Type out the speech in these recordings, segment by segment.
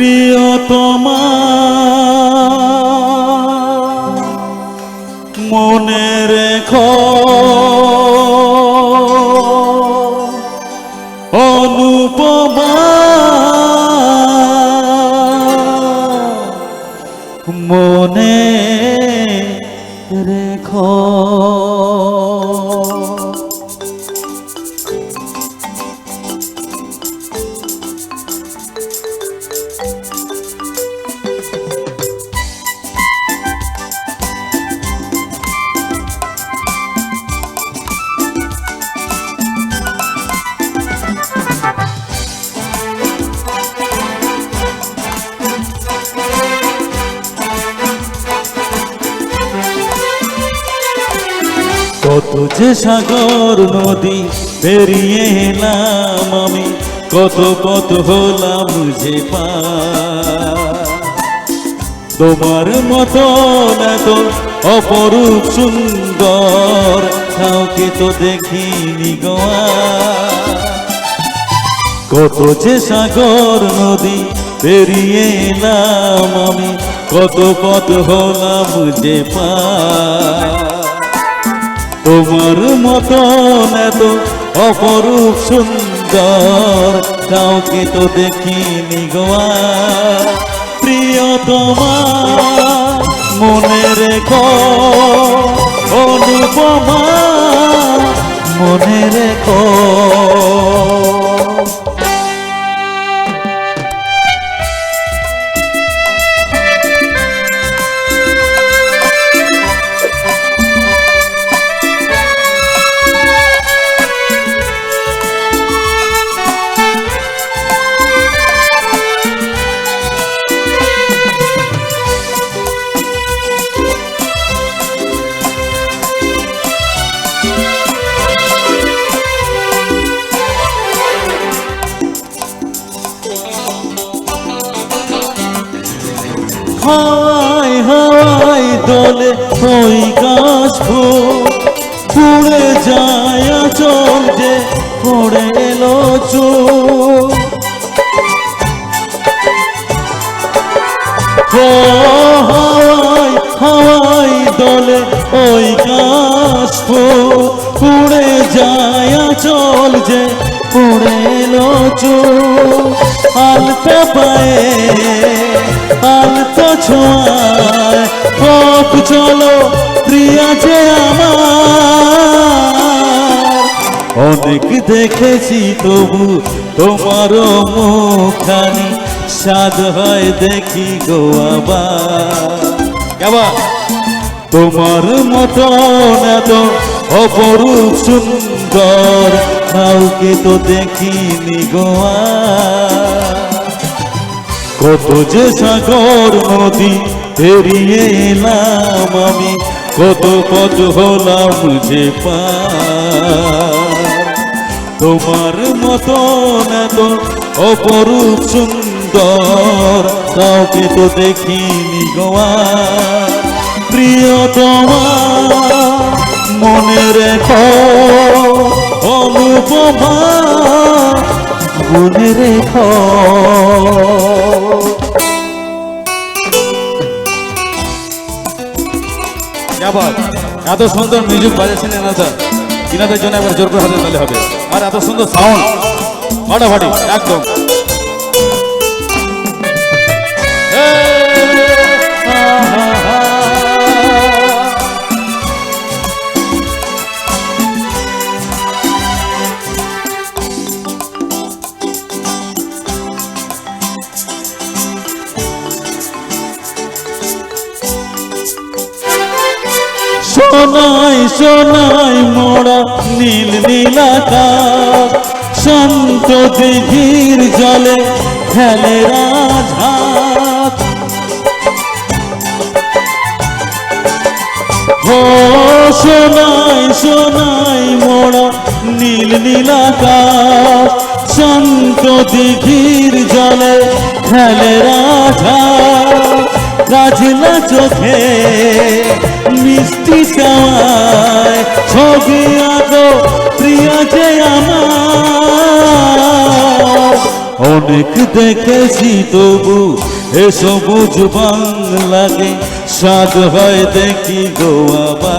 প্রিয়তমা। মনে রেখো অনুপমা। কত যে সাগর নদী পেরিয়ে এলাম আমি, কত পথ হলাম যে পা তোমার মতো এত অপরূপ সুন্দর, কাউকে তো দেখিনি গোয়া কত যে সাগর নদী পেরিয়ে এলাম আমি, কত পথ হলাম যে পা তোমার মতন এত অপরূপ সুন্দর কাউকে তো দেখিনি গোয়া প্রিয় তোমার মনে রেখো, অনুপমা, মনে রেখো। হাওয়াই হাওয়াই দোলে ওই গাছ ফুল। পুড়ে যায় চল যে পড়ে এলো ও হাওয়াই হাওয়াই দোলে ওই গাছ ফুল। পুড়ে যায় চল যে পড়ে এলো চুল আলতা পায়ে আলতো ছোঁয়ায়। পথ চলো প্রিয়া যে আমার। অনেক দেখেছি তবু তোমার মুখানি সাদ হয় দেখি গো আবার। তোমার মতন এত অপরূপ সুন্দর কাউকে তো দেখিনি গোয়া কত যে সাগর নদী পেরিয়ে এলাম আমি, কত পথ হলাম যে পা তোমার মতন এত অপরূপ সুন্দর কাউকে তো দেখিনি গোয়া প্রিয় তোমার মনে রেখো অনুপমা এত সুন্দর মিউজিক বাজাচ্ছেন এনাদা ইনাদের জন্য একবার জোর করে হাতে তালে হবে। আর এত সুন্দর সাউন্ড ফাটাফাটি, একদম। সোনাই মোড়া নীল নীলাকাশ শান্ত দিঘির জলে খেলে রাজহাত। ও সোনাই সোনাই মোড়া নীল নীলাকাশ শান্ত দিঘির জলে খেলে রাজহাত। রাজলা চোখে মিষ্টি চাওয়ায় ছবি আঁকো প্রিয় যে আমার। অনেক দেখেছি তবু জুবান বাংলাকে, স্বাদ হয় দেখি গোয়াবা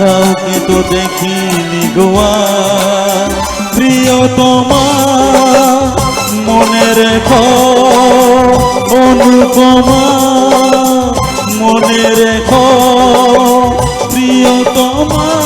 কাউকে তো দেখিনি গোয়া প্রিয়তমা মনে রেখো অনুপমা মনে রেখো প্রিয়তমা। মনে